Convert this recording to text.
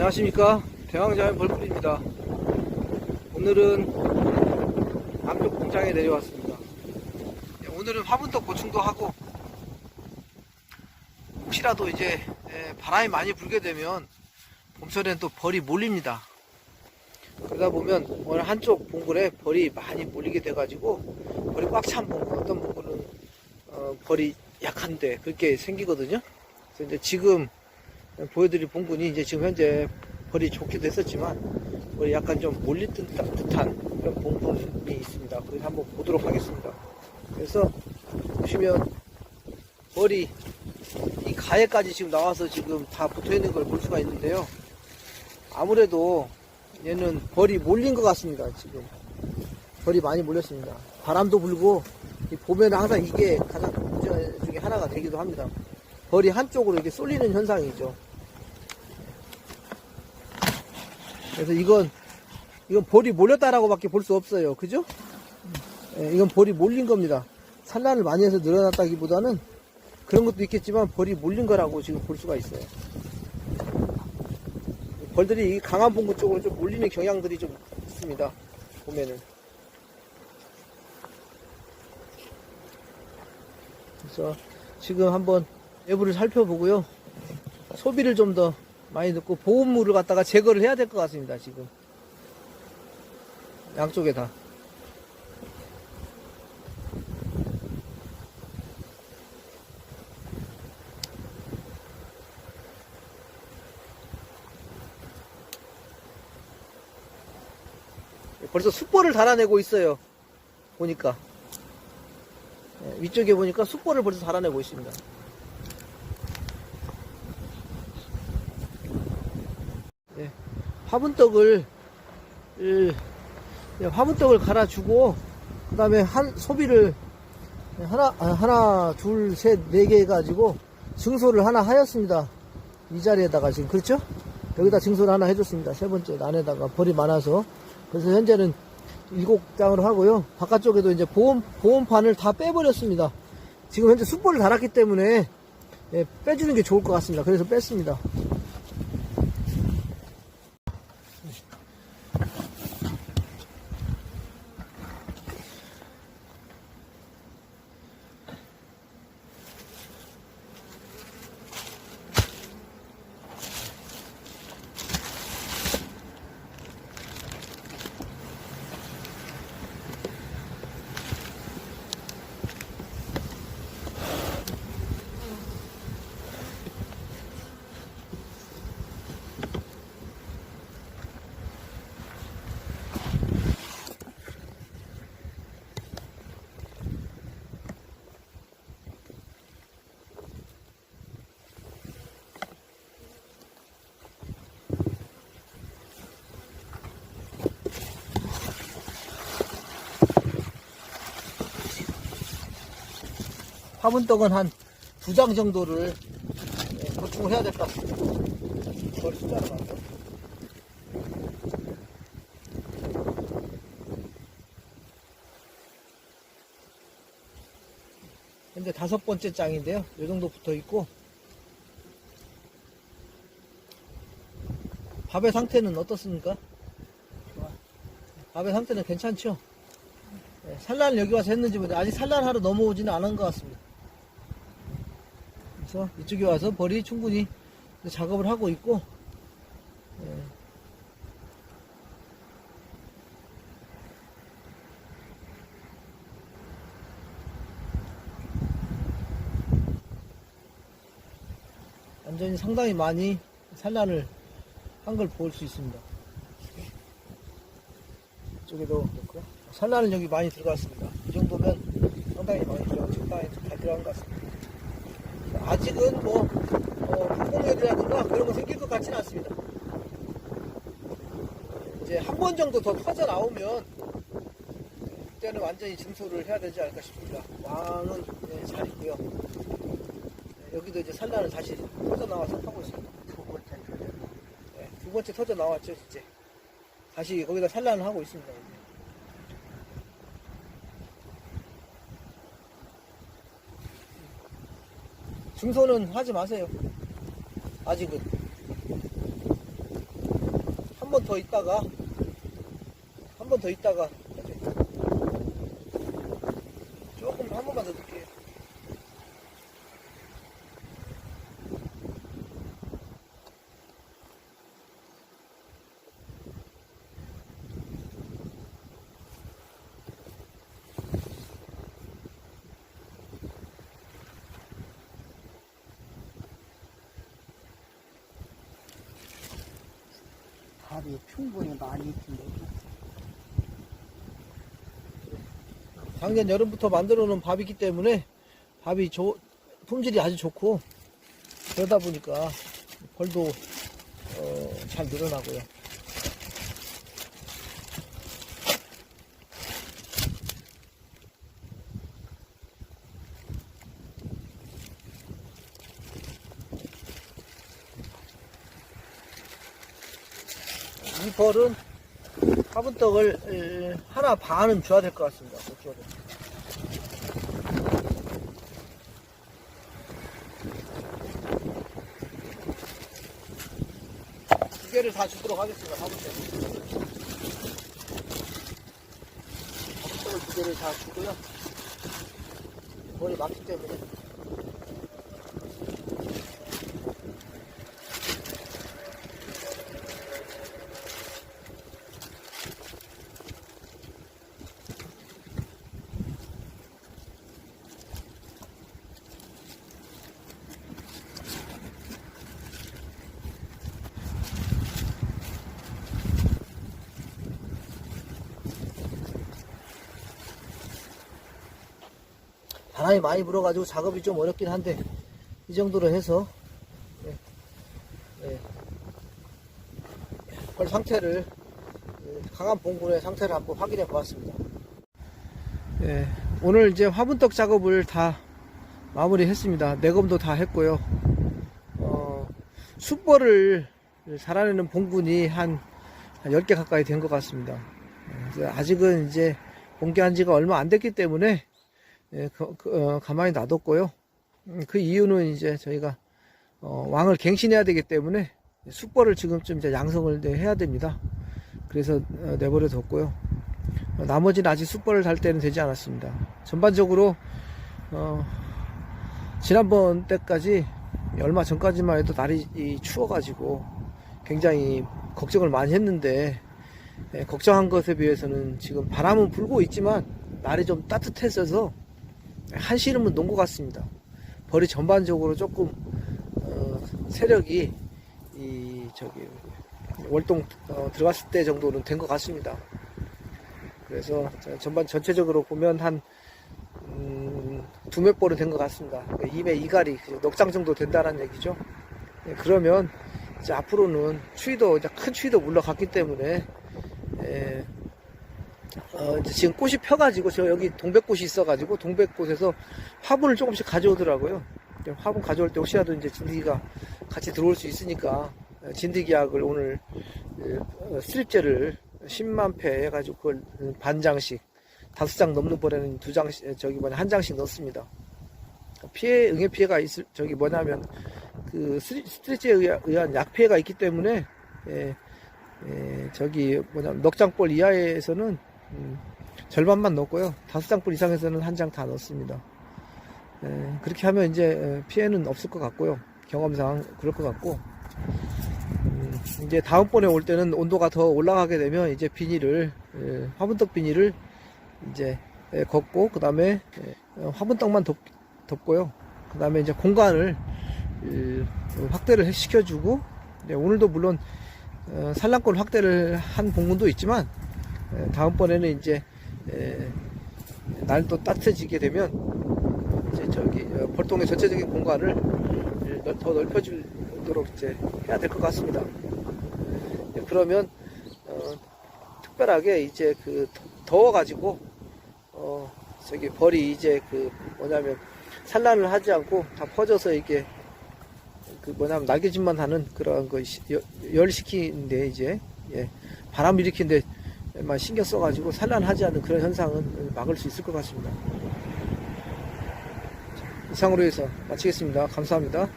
안녕하십니까? 대왕자연 벌꿀입니다. 오늘은 남쪽 공장에 내려왔습니다. 예, 오늘은 화분떡 보충도 하고 혹시라도 이제 예, 바람이 많이 불게 되면 봄철엔 또 벌이 몰립니다. 그러다 보면 오늘 한쪽 봉굴에 벌이 많이 몰리게 돼 가지고 벌이 꽉 찬 봉굴 어떤 봉굴은 어, 벌이 약한데 그렇게 생기거든요. 그래서 이제 지금 보여드릴 봉군이 이제 지금 현재 벌이 좋게 됐었지만 벌이 약간 좀 듯- 듯한 그런 봉분이 있습니다. 그래서 한번 보도록 하겠습니다. 그래서 보시면 벌이 이 가해까지 지금 나와서 지금 다 붙어 있는 걸 볼 수가 있는데요. 아무래도 얘는 벌이 몰린 것 같습니다. 지금 벌이 많이 몰렸습니다. 바람도 불고 이 봄에는 항상 이게 가장 문제 중에 하나가 되기도 합니다. 벌이 한쪽으로 이렇게 쏠리는 현상이죠. 그래서 이건 이건 볼이 몰렸다라고 밖에 볼 수 없어요. 그죠? 예, 이건 볼이 몰린 겁니다. 산란을 많이 해서 늘어났다기보다는 그런 것도 있겠지만 볼이 몰린 거라고 지금 볼 수가 있어요. 벌들이 이 강한 봉구 쪽으로 좀 몰리는 경향들이 좀 있습니다. 보면은. 그래서 지금 한번 내부를 살펴보고요. 소비를 좀 더 많이 넣고 보온물을 갖다가 제거를 해야 될 것 같습니다. 지금 양쪽에 다. 벌써 숯벌을 달아내고 있어요. 보니까 예, 위쪽에 보니까 숯벌을 벌써 달아내고 있습니다. 예, 화분떡을 을, 예, 화분떡을 갈아주고 그 다음에 한 소비를 하나 아, 하나 둘 셋 네 개 해가지고 증소를 하나 하였습니다. 이 자리에다가 지금 그렇죠? 여기다 증소를 하나 해줬습니다. 세 번째 안에다가 벌이 많아서. 그래서 현재는 일곱 장으로 하고요. 바깥쪽에도 이제 보온 보온판을 다 빼버렸습니다. 지금 현재 숯불을 달았기 때문에 예, 빼주는 게 좋을 것 같습니다. 그래서 뺐습니다 화분떡은 한 두 장 정도를 예, 보충을 해야 될 것 같습니다. 이걸 숫자로 맞죠? 현재 다섯 번째 장인데요. 이 정도 붙어 있고 밥의 상태는 어떻습니까? 밥의 상태는 괜찮죠? 네, 산란을 여기 와서 했는지 모르겠는데 아직 산란하러 넘어오지는 않은 것 같습니다. 그래서 이쪽에 와서 벌이 충분히 작업을 하고 있고 예. 완전히 상당히 많이 산란을 한 걸 볼 수 있습니다. 이쪽에도 그렇고요. 산란은 여기 많이 들어갔습니다. 이 정도면 상당히 많이 들어가고 적당히 잘 들어간 것 같습니다. 아직은 뭐, 어, 항공열이라든가 그런 거 생길 것 같지는 않습니다. 이제 한 번 정도 더 터져 나오면 그때는 완전히 증소를 해야 되지 않을까 싶습니다. 왕은 네, 잘 있고요. 네, 여기도 이제 산란을 다시 터져 나와서 하고 있습니다. 두 번째 터져. 네, 두 번째 터져 나왔죠, 이제. 다시 거기다 산란을 하고 있습니다. 이제. 중소는 하지 마세요. 아직은. 한 번 더 있다가, 한 번 더 있다가 밥이 충분히 많이 있던데. 작년 여름부터 만들어 놓은 밥이기 때문에 밥이 조- 품질이 아주 좋고 그러다 보니까 벌도 어, 잘 늘어나고요. 이 벌은 화분떡을 에, 하나 반은 줘야 될 것 같습니다. 못 줘도. 두 개를 다 주도록 하겠습니다. 화분떡. 화분떡을 두 개를 다 주고요. 머리 막기 때문에. 바람이 많이 불어가지고 작업이 좀 어렵긴 한데 이 정도로 해서 예, 예, 벌 상태를 예, 강한 봉군의 상태를 한번 확인해 보았습니다. 예, 오늘 이제 화분떡 작업을 다 마무리했습니다. 내검도 다 했고요. 어, 숯벌을 살아내는 봉군이 한, 한 10개 가까이 된 것 같습니다. 예, 아직은 이제 공개한 지가 얼마 안 됐기 때문에 예, 그, 그, 어, 가만히 놔뒀고요. 음, 그 이유는 이제 저희가 어, 왕을 갱신해야 되기 때문에 숯벌을 지금쯤 이제 양성을 네, 해야 됩니다. 그래서 어, 내버려 뒀고요. 어, 나머지는 아직 숯벌을 달 때는 되지 않았습니다. 전반적으로 어, 지난번 때까지 얼마 전까지만 해도 날이 이 추워가지고 굉장히 걱정을 많이 했는데 예, 걱정한 것에 비해서는 지금 바람은 불고 있지만 날이 좀 따뜻해져서 한시름은 놓은 것 같습니다. 벌이 전반적으로 조금 어, 세력이 이 저기 월동 어, 들어갔을 때 정도는 된 것 같습니다. 그래서 저- 전반 전체적으로 보면 한 음, 두몇 벌은 된 것 같습니다. 임에 이갈이 넉장 정도 된다는 얘기죠. 예, 그러면 이제 앞으로는 추위도 큰 추위도 물러갔기 때문에 예, 어, 지금 꽃이 펴가지고 저 여기 동백꽃이 있어가지고 동백꽃에서 화분을 조금씩 가져오더라고요. 화분 가져올 때 혹시라도 이제 진드기가 같이 들어올 수 있으니까 어, 진드기약을 오늘 어, 스트립제를 10만 패 해가지고 그걸 반 장씩 다섯 장 넘는 벌에는 두 장씩 저기 뭐냐 한 장씩 넣습니다. 피해 응애 피해가 있을 저기 뭐냐면 그 스트레치에 의한 약 피해가 있기 때문에 예, 예, 저기 뭐냐 넉장볼 이하에서는 음, 절반만 넣고요. 다섯 장불 이상에서는 한 장 다 넣습니다. 예, 그렇게 하면 이제 예, 피해는 없을 것 같고요. 경험상 그럴 것 같고 음, 이제 다음번에 올 때는 온도가 더 올라가게 되면 이제 비닐을 예, 화분떡 비닐을 이제 예, 걷고 그 다음에 화분떡만 덮, 덮고요. 그 다음에 이제 공간을 예, 확대를 시켜주고 네, 오늘도 물론 어, 산란권 확대를 한 부분도 있지만 에, 다음번에는 이제 에, 날이 또 따뜻해지게 되면 이제 저기 어, 벌통의 전체적인 공간을 더 넓혀주도록 이제 해야 될 것 같습니다. 네, 그러면 어, 특별하게 이제 그 더- 더워가지고 어, 저기 벌이 이제 그 뭐냐면 산란을 하지 않고 다 퍼져서 이게 그 뭐냐면 날개짓만 하는 그런 거 열시키는데 이제 예, 바람 일으키는데 만 신경 써가지고 산란하지 않는 그런 현상은 막을 수 있을 것 같습니다. 이상으로 해서 마치겠습니다. 감사합니다.